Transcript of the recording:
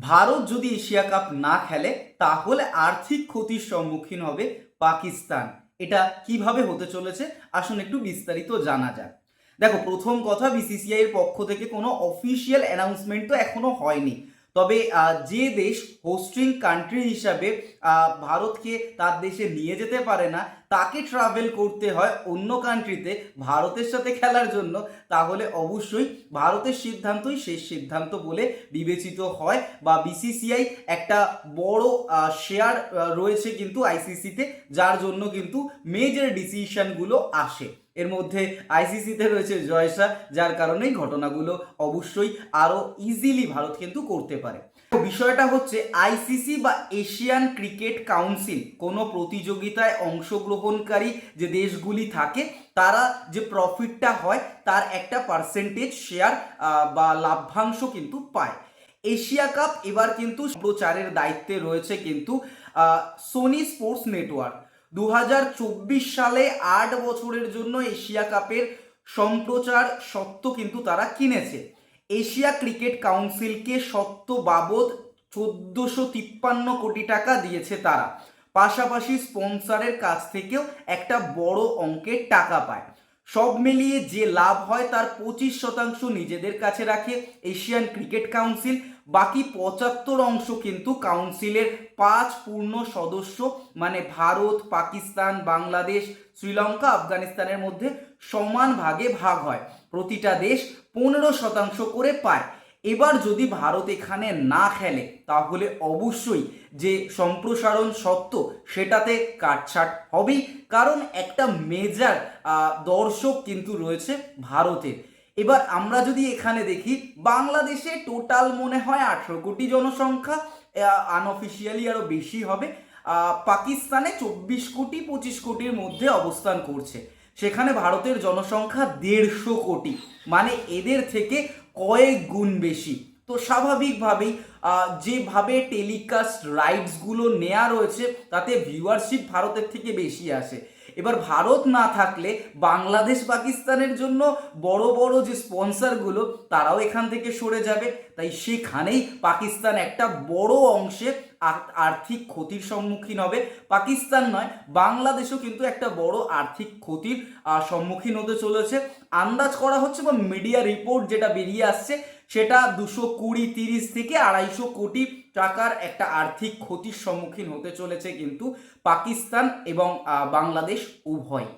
ভারত যদি Asia cup না খেলে, তাহলে আর্থিক ক্ষতির সম্মুখীন হবে পাকিস্তান। এটা কীভাবে হতে চলেছে? আসুন একটু বিস্তারিত জানা যাক। দেখো, প্রথম কথা, বিসিসিআই এর পক্ষ থেকে কোনো অফিসিয়াল অ্যানাউন্সমেন্ট তো এখনও হয়নি। তবে যে দেশ হোস্টিং কান্ট্রি হিসাবে ভারতকে তার দেশে নিয়ে যেতে পারে না তাকে ট্রাভেল করতে হয় অন্য কান্ট্রিতে ভারতের সাথে খেলার জন্য, তাহলে অবশ্যই ভারতের সিদ্ধান্তই শেষ সিদ্ধান্ত বলে বিবেচিত হয় বা বিসিসিআই একটা বড় শেয়ার রয়েছে কিন্তু আইসিসিতে যার জন্য কিন্তু মেজর ডিসিশনগুলো আসে। এর মধ্যে আইসিসিতে রয়েছে জয়সা যার কারণেই ঘটনাগুলো অবশ্যই আরও ইজিলি ভারত কিন্তু করতে পারে। বিষয়টা হচ্ছে আইসিসি বা এশিয়ান ক্রিকেট কাউন্সিল কোনো প্রতিযোগিতায় অংশগ্রহণকারী যে দেশগুলি থাকে, তারা যে প্রফিটটা হয়, তার একটা পার্সেন্টেজ শেয়ার বা লাভ্যাংশ কিন্তু পায়। এশিয়া কাপ এবার কিন্তু প্রচারের দায়িত্বে রয়েছে কিন্তু সোনি স্পোর্টস নেটওয়ার্ক দু হাজার চব্বিশ সালে আট বছরের জন্য এশিয়া কাপের সম্প্রচার সত্ত্ব কিন্তু তারা কিনেছে। এশিয়া ক্রিকেট কাউন্সিলকে সত্ত্ব বাবদ চোদ্দোশো তিপ্পান্ন কোটি টাকা দিয়েছে তারা। পাশাপাশি স্পন্সরের কাছ থেকেও একটা বড় অঙ্কের টাকা পায়। সব মিলিয়ে যে লাভ হয় তার পঁচিশ শতাংশ নিজেদের কাছে রাখে এশিয়ান ক্রিকেট কাউন্সিল। বাকি পঁচাত্তর অংশ কিন্তু কাউন্সিলের পাঁচ পূর্ণ সদস্য মানে ভারত, পাকিস্তান, বাংলাদেশ, শ্রীলঙ্কা, আফগানিস্তানের মধ্যে সমান ভাগে ভাগ হয়। প্রতিটা দেশ পনেরো শতাংশ করে পায়। এবার যদি ভারত এখানে না খেলে, তাহলে অবশ্যই যে সম্প্রসারণ সত্ত্ব, সেটাতে কাটছাট হবেই। কারণ একটা মেজার দর্শক কিন্তু রয়েছে ভারতের। এবার আমরা যদি এখানে দেখি, বাংলাদেশে টোটাল মনে হয় আঠেরো কোটি জনসংখ্যা আনঅফিসিয়ালি আরও বেশি হবে। পাকিস্তানে চব্বিশ কোটি, পঁচিশ কোটির মধ্যে অবস্থান করছে। সেখানে ভারতের জনসংখ্যা দেড়শো কোটি। মানে এদের থেকে কয়েক গুণ বেশি। তো স্বাভাবিকভাবেই যেভাবে টেলিকাস্ট রাইটসগুলো নেওয়া রয়েছে, তাতে ভিউয়ারশিপ ভারতের থেকে বেশি আসে। এবার ভারত না থাকলে বাংলাদেশ পাকিস্তানের জন্য বড় বড় যে স্পন্সরগুলো, তারাও এখান থেকে সরে যাবে। তাই সেখানেই পাকিস্তান একটা বড় অংশে আর্থিক ক্ষতির সম্মুখীন হবে। পাকিস্তান নয়, বাংলাদেশও কিন্তু একটা বড় আর্থিক ক্ষতির সম্মুখীন হতে চলেছে। আন্দাজ করা হচ্ছে বা মিডিয়া রিপোর্ট যেটা বেরিয়ে আসছে সেটা দুশো কুড়ি, তিরিশ থেকে আড়াইশো কোটি টাকার একটা আর্থিক ক্ষতির সম্মুখীন হতে চলেছে কিন্তু পাকিস্তান এবং বাংলাদেশ উভয়।